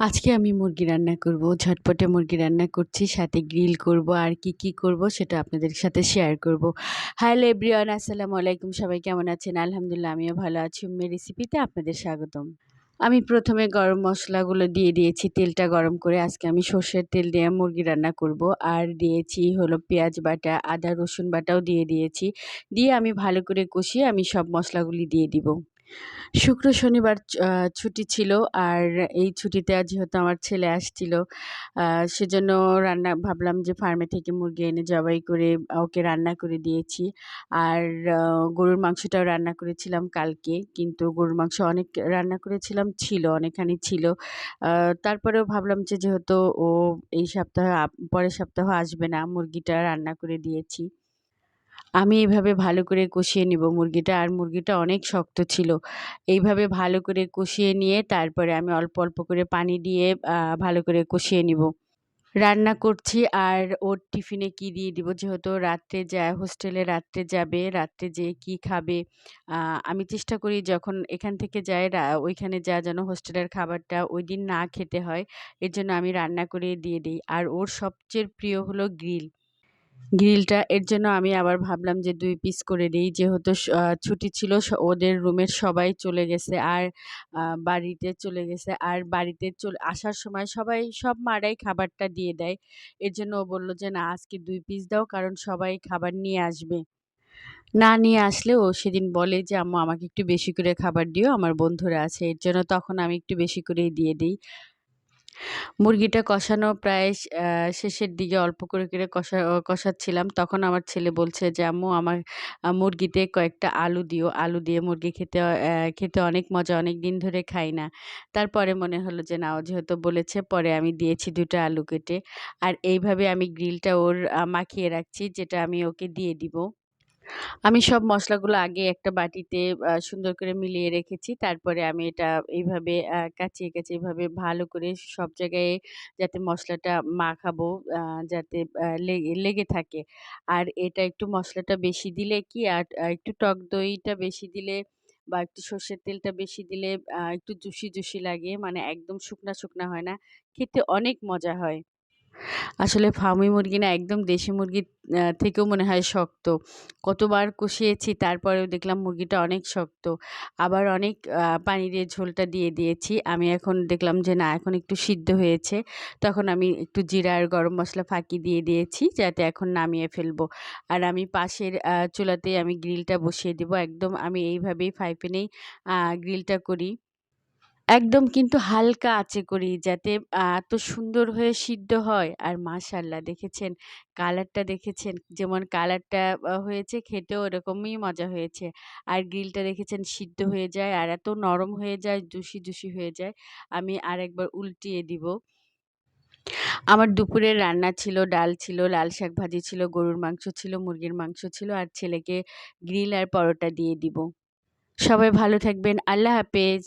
আজকে আমি মুরগি রান্না করব। ঝটপটে মুরগি রান্না করছি, সাথে গ্রিল করব আর কি, কি করব সেটা আপনাদের সাথে শেয়ার করব। হ্যালো এভরিওয়ান আসসালামু আলাইকুম সবাই কেমন আছেন? আলহামদুলিল্লাহ আমিও ভালো আছি। উম্মে রেসিপিতে আপনাদের স্বাগতম। আমি প্রথমে গরম মশলাগুলো দিয়ে দিয়েছি তেলটা গরম করে আজকে আমি সর্ষের তেল দিয়ে মুরগি রান্না করব আর দিয়েছি হলো পেঁয়াজ বাটা আদা রসুন বাটাও দিয়ে দিয়েছি দিয়ে আমি ভালো করে কষিয়ে আমি সব মশলাগুলি দিয়ে দিব শুক্র শনিবার ছুটি ছিল আর এই ছুটিতে যেহেতু আমার ছেলে আসছিল সেজন্য রান্না, ভাবলাম যে ফার্মে থেকে মুরগি এনে জবাই করে ওকে রান্না করে দিয়েছি। আর গরুর মাংসটাও রান্না করেছিলাম কালকে, কিন্তু গরুর মাংস অনেক রান্না করেছিলাম, ছিল, অনেকখানি ছিল। তারপরেও ভাবলাম যে যেহেতু ও এই সপ্তাহে পরের সপ্তাহ আসবে না, মুরগিটা রান্না করে দিয়েছি। আমি এইভাবে ভালো করে কষিয়ে নিব মুরগিটা। আর মুরগিটা অনেক শক্ত ছিল। এইভাবে ভালো করে কষিয়ে নিয়ে তারপরে আমি অল্প অল্প করে পানি দিয়ে ভালো করে কষিয়ে নিব। রান্না করছি আর ওর টিফিনে কি দিয়ে দিব যেহেতু রাত্রে যায় হোস্টেলে রাত্রে যাবে, রাত্রে যেয়ে কি খাবে আমি চেষ্টা করি যখন এখান থেকে যায় ওইখানে যা যেন হোস্টেলের খাবারটা ওই দিন না খেতে হয়, এর জন্য আমি রান্না করে দিয়ে দিই। আর ওর সবচেয়ে প্রিয় হলো গ্রিল। গ্রিলটা, এর জন্য আমি আবার ভাবলাম যে দুই পিস করে দিই। যেহেতু ছুটি ছিল ওদের রুমের সবাই চলে গেছে আর বাড়িতে চলে গেছে। আর বাড়িতে চলে, আসার সময় সবাই, সব মারাই খাবারটা দিয়ে দেয়। এর জন্য ও বলল যে, না, আজকে দুই পিস দাও, কারণ সবাই খাবার নিয়ে আসবে। না নিয়ে আসলে ও সেদিন বলে যে, আম্মু, আমাকে একটু বেশি করে খাবার দিও, আমার বন্ধুরা আছে। এর জন্য তখন আমি একটু বেশি করেই দিয়ে দিই। মুরগিটা কষানো প্রায় শেষের দিকে অল্প করে করে কষা কষাচ্ছিলাম। তখন আমার ছেলে বলছে যে, আম্মু, আমার মুরগিতে কয়েকটা আলু দিও। আলু দিয়ে মুরগি খেতে খেতে অনেক মজা, অনেক দিন ধরে খাই না। তারপরে মনে হলো যে, না, ও যেহেতু বলেছে, পরে আমি দিয়েছি দুটো আলু কেটে। আর এইভাবে আমি গ্রিলটা ওর মাখিয়ে রাখছি, যেটা আমি ওকে দিয়ে দিব। আমি সব মশলাগুলো আগে একটা বাটিতে সুন্দর করে মিলিয়ে রেখেছি। তারপরে আমি এটা এইভাবে কাচিয়ে কাচিয়ে এইভাবে ভালো করে সব জায়গায় যাতে মশলাটা মাখাবো যাতে লেগে থাকে। আর এটা একটু মশলাটা বেশি দিলে কি, আর একটু টক দইটা বেশি দিলে বা একটু সর্ষের তেলটা বেশি দিলে একটু জুসি জুসি লাগে। মানে একদম শুকনা শুকনা হয় না। খেতে অনেক মজা হয়। আসলে ফার্মি মুরগি না একদম দেশি মুরগির থেকেও মনে হয় শক্ত। কতবার কষিয়েছি তারপরেও দেখলাম মুরগিটা অনেক শক্ত। আবার অনেক পানি দিয়ে ঝোলটা দিয়ে দিয়েছি। আমি এখন দেখলাম যে না, এখন একটু সিদ্ধ হয়েছে। তখন আমি একটু জিরা আর গরম মশলা ফাঁকি দিয়ে দিয়েছি যাতে এখন নামিয়ে ফেলব। আর আমি পাশের চুলাতে আমি গ্রিলটা বসিয়ে দেবো। একদম আমি এইভাবেই ফাইফেনেই গ্রিলটা করি। একদম কিন্তু হালকা আঁচে করি যাতে এত সুন্দর হয়ে সিদ্ধ হয়। আর মাশাল্লাহ দেখেছেন কালারটা দেখেছেন যেমন কালারটা হয়েছে খেতেও ওরকমই মজা হয়েছে। আর গ্রিলটা দেখেছেন সিদ্ধ হয়ে যায় আর এত নরম হয়ে যায় জুসি জুসি হয়ে যায়। আমি আরেকবার উল্টিয়ে দিব। আমার দুপুরের রান্না ছিল ডাল ছিল লাল শাক ভাজি ছিল গরুর মাংস ছিল মুরগির মাংস ছিল আর ছেলেকে গ্রিল আর পরোটা দিয়ে দিব। সবাই ভালো থাকবেন আল্লাহ হাফেজ।